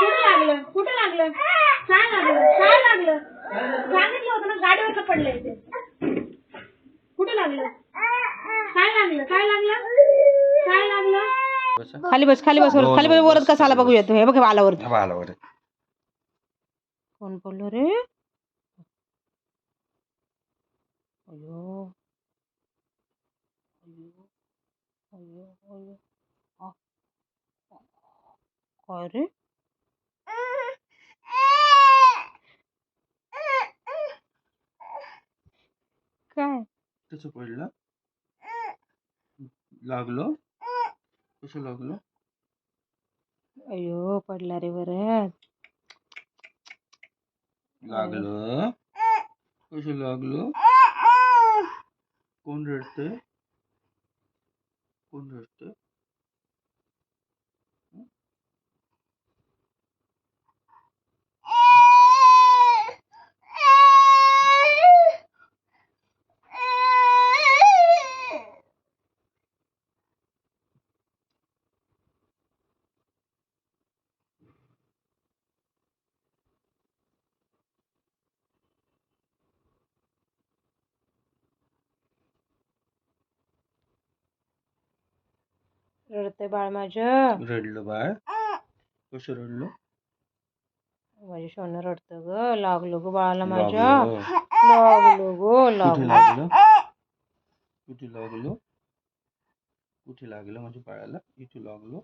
कुठं लागलं कुठं लागलं? काय लागलं? काय लागलं? सांगितलं होतं ना गाडीवर पडलंय ते. कुठं लागलं? काय लागलं? काय लागलं? काय लागलं? खाली बस खाली बस वरत खाली बस वरत कसा आला बघूया तू हे बघ आला वरत आला वरत कोण बोललो रे? अयो अयो अयो अयो काय रे काय कसं पडलं लागलो कसं लागलो अयो पडला रे वरत लागलं कसं लागलो कोण रडते कोण रडते रडते बाळ माझं. रडलं बाळ? कसं रडलं? माझ्या सोनं रडतं ग. लागलो ग बाळाला माझ्या. लागलं. ग. लागलो कुठे लागलो. कुठे लागलं? माझ्या बाळाला? इथे लागलो?